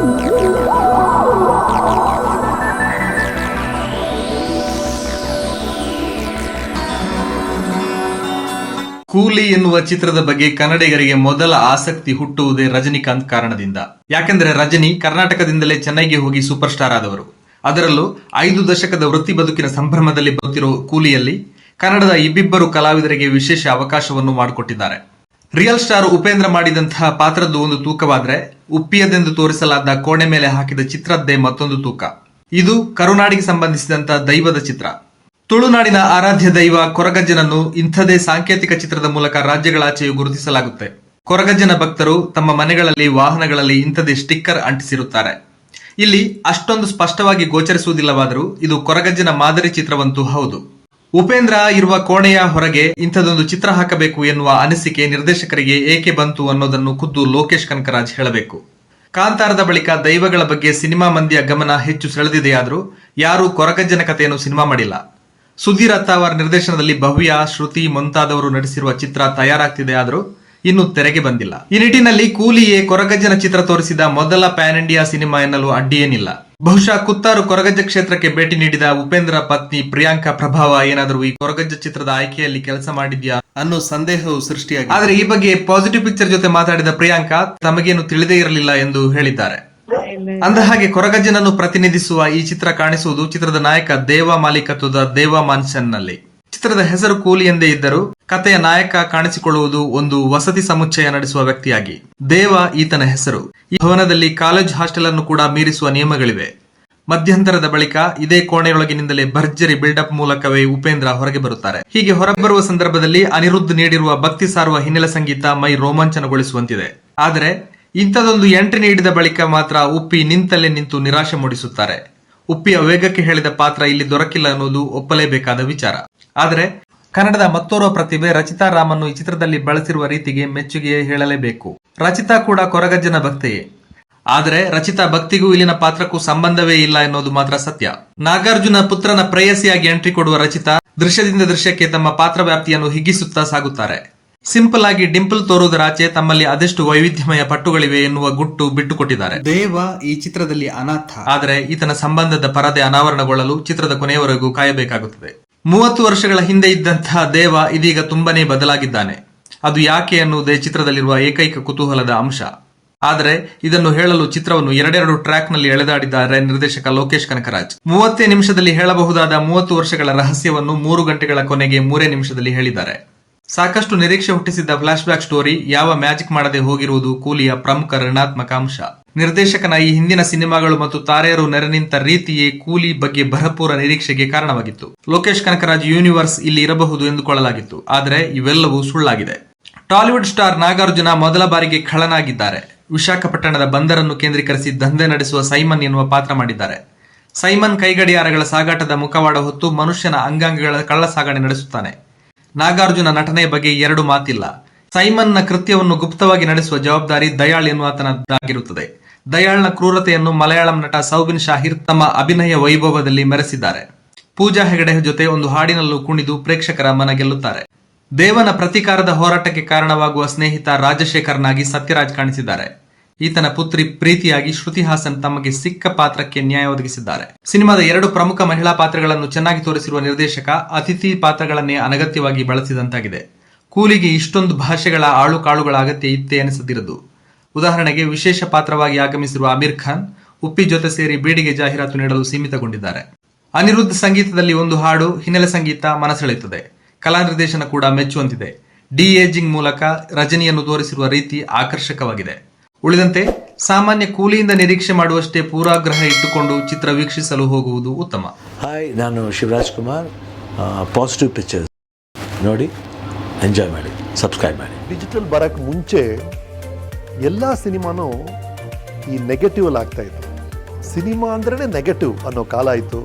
ಕೂಲಿ ಎನ್ನುವ ಚಿತ್ರದ ಬಗ್ಗೆ ಕನ್ನಡಿಗರಿಗೆ ಮೊದಲ ಆಸಕ್ತಿ ಹುಟ್ಟುವುದೇ ರಜನಿಕಾಂತ್ ಕಾರಣದಿಂದ. ಯಾಕೆಂದರೆ ರಜನಿ ಕರ್ನಾಟಕದಿಂದಲೇ ಚೆನ್ನೈಗೆ ಹೋಗಿ ಸೂಪರ್ ಸ್ಟಾರ್ ಆದವರು. ಅದರಲ್ಲೂ ಐದು ದಶಕದ ವೃತ್ತಿ ಬದುಕಿನ ಸಂಭ್ರಮದಲ್ಲಿ ಬರುತ್ತಿರೋ ಕೂಲಿಯಲ್ಲಿ ಕನ್ನಡದ ಇಬ್ಬಿಬ್ಬರು ಕಲಾವಿದರಿಗೆ ವಿಶೇಷ ಅವಕಾಶವನ್ನು ಮಾಡಿಕೊಟ್ಟಿದ್ದಾರೆ. ರಿಯಲ್ ಸ್ಟಾರ್ ಉಪೇಂದ್ರ ಮಾಡಿದಂತಹ ಪಾತ್ರದ್ದು ಒಂದು ತೂಕವಾದ್ರೆ ಉಪ್ಪಿಯದೆಂದು ತೋರಿಸಲಾದ ಕೋಣೆ ಮೇಲೆ ಹಾಕಿದ ಚಿತ್ರದ್ದೇ ಮತ್ತೊಂದು ತೂಕ. ಇದು ಕರುನಾಡಿಗೆ ಸಂಬಂಧಿಸಿದಂತ ದೈವದ ಚಿತ್ರ. ತುಳುನಾಡಿನ ಆರಾಧ್ಯ ದೈವ ಕೊರಗಜ್ಜನನ್ನು ಇಂಥದೇ ಸಾಂಕೇತಿಕ ಚಿತ್ರದ ಮೂಲಕ ರಾಜ್ಯಗಳಾಚೆಯು ಗುರುತಿಸಲಾಗುತ್ತೆ. ಕೊರಗಜ್ಜನ ಭಕ್ತರು ತಮ್ಮ ಮನೆಗಳಲ್ಲಿ, ವಾಹನಗಳಲ್ಲಿ ಇಂಥದೇ ಸ್ಟಿಕ್ಕರ್ ಅಂಟಿಸಿರುತ್ತಾರೆ. ಇಲ್ಲಿ ಅಷ್ಟೊಂದು ಸ್ಪಷ್ಟವಾಗಿ ಗೋಚರಿಸುವುದಿಲ್ಲವಾದರೂ ಇದು ಕೊರಗಜ್ಜನ ಮಾದರಿ ಚಿತ್ರವಂತೂ ಹೌದು. ಉಪೇಂದ್ರ ಇರುವ ಕೋಣೆಯ ಹೊರಗೆ ಇಂಥದೊಂದು ಚಿತ್ರ ಹಾಕಬೇಕು ಎನ್ನುವ ಅನಿಸಿಕೆ ನಿರ್ದೇಶಕರಿಗೆ ಏಕೆ ಬಂತು ಅನ್ನೋದನ್ನು ಖುದ್ದು ಲೋಕೇಶ್ ಕನಕರಾಜ್ ಹೇಳಬೇಕು. ಕಾಂತಾರದ ಬಳಿಕ ದೈವಗಳ ಬಗ್ಗೆ ಸಿನಿಮಾ ಮಂದಿಯ ಗಮನ ಹೆಚ್ಚು ಸೆಳೆದಿದೆಯಾದರೂ ಯಾರೂ ಕೊರಗಜ್ಜನ ಕಥೆಯನ್ನು ಸಿನಿಮಾ ಮಾಡಿಲ್ಲ. ಸುಧೀರ್ ಅವರ ನಿರ್ದೇಶನದಲ್ಲಿ ಭವ್ಯ, ಶ್ರುತಿ ಮುಂತಾದವರು ನಟಿಸಿರುವ ಚಿತ್ರ ತಯಾರಾಗ್ತಿದೆ ಆದರೂ ಇನ್ನು ತೆರೆಗೆ ಬಂದಿಲ್ಲ. ಈ ನಿಟ್ಟಿನಲ್ಲಿ ಕೂಲಿಯೇ ಕೊರಗಜ್ಜನ ಚಿತ್ರ ತೋರಿಸಿದ ಮೊದಲ ಪ್ಯಾನ್ ಇಂಡಿಯಾ ಸಿನಿಮಾ ಎನ್ನಲು ಅಡ್ಡಿಯೇನಿಲ್ಲ. ಬಹುಶಃ ಕುತ್ತಾರು ಕೊರಗಜ್ಜ ಕ್ಷೇತ್ರಕ್ಕೆ ಭೇಟಿ ನೀಡಿದ ಉಪೇಂದ್ರ ಪತ್ನಿ ಪ್ರಿಯಾಂಕಾ ಪ್ರಭಾವ ಏನಾದರೂ ಈ ಕೊರಗಜ್ಜ ಚಿತ್ರದ ಆಯ್ಕೆಯಲ್ಲಿ ಕೆಲಸ ಮಾಡಿದ್ಯಾ ಅನ್ನೋ ಸಂದೇಹವು ಸೃಷ್ಟಿಯಾಗಿದೆ. ಆದರೆ ಈ ಬಗ್ಗೆ ಪಾಸಿಟಿವ್ ಪಿಕ್ಚರ್ ಜೊತೆ ಮಾತಾಡಿದ ಪ್ರಿಯಾಂಕಾ, ತಮಗೇನು ತಿಳಿದೇ ಇರಲಿಲ್ಲ ಎಂದು ಹೇಳಿದ್ದಾರೆ. ಅಂದ ಹಾಗೆ ಕೊರಗಜ್ಜನನ್ನು ಪ್ರತಿನಿಧಿಸುವ ಈ ಚಿತ್ರ ಕಾಣಿಸುವುದು ಚಿತ್ರದ ನಾಯಕ ದೇವ ಮಾಲೀಕತ್ವದ ದೇವ ಮಾನ್ಸನ್ನಲ್ಲಿ ಚಿತ್ರದ ಹೆಸರು ಕೂಲಿ ಎಂದೇ ಇದ್ದರೂ ಕಥೆಯ ನಾಯಕ ಕಾಣಿಸಿಕೊಳ್ಳುವುದು ಒಂದು ವಸತಿ ಸಮುಚ್ಚಯ ನಡೆಸುವ ವ್ಯಕ್ತಿಯಾಗಿ. ದೇವ ಈತನ ಹೆಸರು. ಈ ಭವನದಲ್ಲಿ ಕಾಲೇಜ್ ಹಾಸ್ಟೆಲ್ ಅನ್ನು ಕೂಡ ಮೀರಿಸುವ ನಿಯಮಗಳಿವೆ. ಮಧ್ಯಂತರದ ಬಳಿಕ ಇದೇ ಕೋಣೆಯೊಳಗಿನಿಂದಲೇ ಭರ್ಜರಿ ಬಿಲ್ಡಪ್ ಮೂಲಕವೇ ಉಪೇಂದ್ರ ಹೊರಗೆ ಬರುತ್ತಾರೆ. ಹೀಗೆ ಹೊರಬರುವ ಸಂದರ್ಭದಲ್ಲಿ ಅನಿರುದ್ಧ ನೀಡಿರುವ ಭಕ್ತಿ ಸಾರುವ ಹಿನ್ನೆಲೆ ಸಂಗೀತ ಮೈ ರೋಮಾಂಚನಗೊಳಿಸುವಂತಿದೆ. ಆದರೆ ಇಂಥದೊಂದು ಎಂಟ್ರಿ ನೀಡಿದ ಬಳಿಕ ಮಾತ್ರ ಉಪ್ಪಿ ನಿಂತಲ್ಲೇ ನಿಂತು ನಿರಾಶೆ ಮೂಡಿಸುತ್ತಾರೆ. ಉಪ್ಪಿಯ ವೇಗಕ್ಕೆ ಹೇಳಿದ ಪಾತ್ರ ಇಲ್ಲಿ ದೊರಕಿಲ್ಲ ಅನ್ನೋದು ಒಪ್ಪಲೇಬೇಕಾದ ವಿಚಾರ. ಆದರೆ ಕನ್ನಡದ ಮತ್ತೋರ್ವ ಪ್ರತಿಭೆ ರಚಿತಾ ರಾಮನ್ನು ಈ ಚಿತ್ರದಲ್ಲಿ ಬಳಸಿರುವ ರೀತಿಗೆ ಮೆಚ್ಚುಗೆ ಹೇಳಲೇಬೇಕು. ರಚಿತಾ ಕೂಡ ಕೊರಗಜ್ಜನ ಭಕ್ತೆಯೇ. ಆದರೆ ರಚಿತಾ ಭಕ್ತಿಗೂ ಇಲ್ಲಿನ ಪಾತ್ರಕ್ಕೂ ಸಂಬಂಧವೇ ಇಲ್ಲ ಎನ್ನುವುದು ಮಾತ್ರ ಸತ್ಯ. ನಾಗಾರ್ಜುನ ಪುತ್ರನ ಪ್ರೇಯಸಿಯಾಗಿ ಎಂಟ್ರಿ ಕೊಡುವ ರಚಿತಾ ದೃಶ್ಯದಿಂದ ದೃಶ್ಯಕ್ಕೆ ತಮ್ಮ ಪಾತ್ರ ವ್ಯಾಪ್ತಿಯನ್ನು ಹಿಗ್ಗಿಸುತ್ತಾ ಸಾಗುತ್ತಾರೆ. ಸಿಂಪಲ್ ಆಗಿ ಡಿಂಪಲ್ ತೋರುವುದರಾಚೆ ತಮ್ಮಲ್ಲಿ ಅದೆಷ್ಟು ವೈವಿಧ್ಯಮಯ ಪಟ್ಟುಗಳಿವೆ ಎನ್ನುವ ಗುಟ್ಟು ಬಿಟ್ಟುಕೊಟ್ಟಿದ್ದಾರೆ. ದೇವ ಈ ಚಿತ್ರದಲ್ಲಿ ಅನಾಥ. ಆದರೆ ಈತನ ಸಂಬಂಧದ ಪರದೆ ಅನಾವರಣಗೊಳ್ಳಲು ಚಿತ್ರದ ಕೊನೆಯವರೆಗೂ ಕಾಯಬೇಕಾಗುತ್ತದೆ. ಮೂವತ್ತು ವರ್ಷಗಳ ಹಿಂದೆ ಇದ್ದಂತಹ ದೇವ ಇದೀಗ ತುಂಬಾನೇ ಬದಲಾಗಿದ್ದಾನೆ. ಅದು ಯಾಕೆ ಅನ್ನುವುದೇ ಚಿತ್ರದಲ್ಲಿರುವ ಏಕೈಕ ಕುತೂಹಲದ ಅಂಶ. ಆದರೆ ಇದನ್ನು ಹೇಳಲು ಚಿತ್ರವನ್ನು ಎರಡೆರಡು ಟ್ರ್ಯಾಕ್ನಲ್ಲಿ ಎಳೆದಾಡಿದ್ದಾರೆ ನಿರ್ದೇಶಕ ಲೋಕೇಶ್ ಕನಕರಾಜ್. ಮೂವತ್ತೇ ನಿಮಿಷದಲ್ಲಿ ಹೇಳಬಹುದಾದ ಮೂವತ್ತು ವರ್ಷಗಳ ರಹಸ್ಯವನ್ನು ಮೂರು ಗಂಟೆಗಳ ಕೊನೆಗೆ ಮೂರೇ ನಿಮಿಷದಲ್ಲಿ ಹೇಳಿದ್ದಾರೆ. ಸಾಕಷ್ಟು ನಿರೀಕ್ಷೆ ಹುಟ್ಟಿಸಿದ್ದ ಫ್ಲಾಶ್ ಬ್ಯಾಕ್ ಸ್ಟೋರಿ ಯಾವ ಮ್ಯಾಜಿಕ್ ಮಾಡದೆ ಹೋಗಿರುವುದು ಕೂಲಿಯ ಪ್ರಮುಖ ಋಣಾತ್ಮಕ ಅಂಶ. ನಿರ್ದೇಶಕನ ಈ ಹಿಂದಿನ ಸಿನಿಮಾಗಳು ಮತ್ತು ತಾರೆಯರು ನೆರೆನಿಂತ ರೀತಿಯೇ ಕೂಲಿ ಬಗ್ಗೆ ಭರಪೂರ ನಿರೀಕ್ಷೆಗೆ ಕಾರಣವಾಗಿತ್ತು. ಲೋಕೇಶ್ ಕನಕರಾಜ್ ಯೂನಿವರ್ಸ್ ಇಲ್ಲಿ ಇರಬಹುದು ಎಂದುಕೊಳ್ಳಲಾಗಿತ್ತು. ಆದರೆ ಇವೆಲ್ಲವೂ ಸುಳ್ಳಾಗಿದೆ. ಟಾಲಿವುಡ್ ಸ್ಟಾರ್ ನಾಗಾರ್ಜುನ ಮೊದಲ ಬಾರಿಗೆ ಖಳನಾಗಿದ್ದಾರೆ. ವಿಶಾಖಪಟ್ಟಣದ ಬಂದರನ್ನು ಕೇಂದ್ರೀಕರಿಸಿ ದಂಧೆ ನಡೆಸುವ ಸೈಮನ್ ಎನ್ನುವ ಪಾತ್ರ ಮಾಡಿದ್ದಾರೆ. ಸೈಮನ್ ಕೈಗಡಿಯಾರಗಳ ಸಾಗಾಟದ ಮುಖವಾಡ ಹೊತ್ತು ಮನುಷ್ಯನ ಅಂಗಾಂಗಗಳ ಕಳ್ಳ ಸಾಗಣೆ ನಡೆಸುತ್ತಾನೆ. ನಾಗಾರ್ಜುನ ನಟನೆಯ ಬಗ್ಗೆ ಎರಡು ಮಾತಿಲ್ಲ. ಸೈಮನ್ನ ಕೃತ್ಯವನ್ನು ಗುಪ್ತವಾಗಿ ನಡೆಸುವ ಜವಾಬ್ದಾರಿ ದಯಾಳ್ ಎನ್ನುವಾತನದ್ದಾಗಿರುತ್ತದೆ. ದಯಾಳ್ನ ಕ್ರೂರತೆಯನ್ನು ಮಲಯಾಳಂ ನಟ ಸೌಬಿನ್ ಶಾಹಿರ್ ತಮ್ಮ ಅಭಿನಯ ವೈಭವದಲ್ಲಿ ಮೆರೆಸಿದ್ದಾರೆ. ಪೂಜಾ ಹೆಗಡೆ ಜೊತೆ ಒಂದು ಹಾಡಿನಲ್ಲೂ ಕುಣಿದು ಪ್ರೇಕ್ಷಕರ ಮನ ಗೆಲ್ಲುತ್ತಾರೆ. ದೇವನ ಪ್ರತಿಕಾರದ ಹೋರಾಟಕ್ಕೆ ಕಾರಣವಾಗುವ ಸ್ನೇಹಿತ ರಾಜಶೇಖರ್ನಾಗಿ ಸತ್ಯರಾಜ್ ಕಾಣಿಸಿದ್ದಾರೆ. ಈತನ ಪುತ್ರಿ ಪ್ರೀತಿಯಾಗಿ ಶ್ರುತಿ ಹಾಸನ್ ತಮಗೆ ಸಿಕ್ಕ ಪಾತ್ರಕ್ಕೆ ನ್ಯಾಯ ಒದಗಿಸಿದ್ದಾರೆ. ಸಿನಿಮಾದ ಎರಡು ಪ್ರಮುಖ ಮಹಿಳಾ ಪಾತ್ರಗಳನ್ನು ಚೆನ್ನಾಗಿ ತೋರಿಸಿರುವ ನಿರ್ದೇಶಕ ಅತಿಥಿ ಪಾತ್ರಗಳನ್ನೇ ಅನಗತ್ಯವಾಗಿ ಬಳಸಿದಂತಾಗಿದೆ. ಕೂಲಿಗೆ ಇಷ್ಟೊಂದು ಭಾಷೆಗಳ ಆಳು ಕಾಳುಗಳ ಅಗತ್ಯ ಇತ್ತೆ ಎನಿಸದಿರದು ಉದಾಹರಣೆಗೆ ವಿಶೇಷ ಪಾತ್ರವಾಗಿ ಆಗಮಿಸಿರುವ ಅಮೀರ್ ಖಾನ್, ಉಪ್ಪಿ ಜೊತೆ ಸೇರಿ ಬೀಡಿಗೆ ಜಾಹೀರಾತು ನೀಡಲು ಸೀಮಿತಗೊಂಡಿದ್ದಾರೆ. ಅನಿರುದ್ಧ ಸಂಗೀತದಲ್ಲಿ ಒಂದು ಹಾಡು, ಹಿನ್ನೆಲೆ ಸಂಗೀತ ಮನಸೆಳೆಯುತ್ತದೆ. ಕಲಾ ನಿರ್ದೇಶನ ಕೂಡ ಮೆಚ್ಚುವಂತಿದೆ. ಡಿ ಏಜಿಂಗ್ ಮೂಲಕ ರಜನಿಯನ್ನು ತೋರಿಸಿರುವ ರೀತಿ ಆಕರ್ಷಕವಾಗಿದೆ. ಉಳಿದಂತೆ, ಸಾಮಾನ್ಯ ಕೂಲಿಯಿಂದ ನಿರೀಕ್ಷೆ ಮಾಡುವಷ್ಟೇ ಪೂರಾಗ್ರಹ ಇಟ್ಟುಕೊಂಡು ಚಿತ್ರ ವೀಕ್ಷಿಸಲು ಹೋಗುವುದು ಉತ್ತಮ. ಹಾಯ್ ನಾನು ಶಿವರಾಜ್ ಕುಮಾರ್ ಪಾಸಿಟಿವ್ ಪಿಕ್ಚರ್ ನೋಡಿ. ಎಂಜಾಯ್ ಮಾಡಿ ಸಬ್ಸ್ಕ್ರೈಬ್ ಮಾಡಿ. ಡಿಜಿಟಲ್ ಬರೋಕ್ಕೆ ಮುಂಚೆ ಎಲ್ಲ ಸಿನಿಮಾನೂ ಈ ನೆಗೆಟಿವ್ ಅಲ್ಲಿ ಆಗ್ತಾ ಇತ್ತು. ಸಿನಿಮಾ ಅಂದ್ರೆ ನೆಗೆಟಿವ್ ಅನ್ನೋ ಕಾಲ ಇತ್ತು.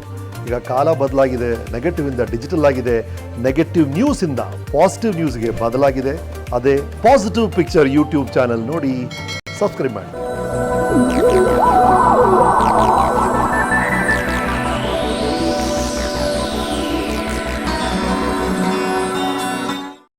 ಈಗ ಕಾಲ ಬದಲಾಗಿದೆ ನೆಗೆಟಿವ್ ಇಂದ ಡಿಜಿಟಲ್ ಆಗಿದೆ ನೆಗೆಟಿವ್ ಇಂದ ಪಾಸಿಟಿವ್ ನ್ಯೂಸ್ಗೆ ಬದಲಾಗಿದೆ. ಅದೇ ಪಾಸಿಟಿವ್ ಪಿಕ್ಚರ್ ಯೂಟ್ಯೂಬ್ ಚಾನೆಲ್ ನೋಡಿ ಸಬ್ಸ್ಕ್ರೈಬ್ ಮಾಡಿ.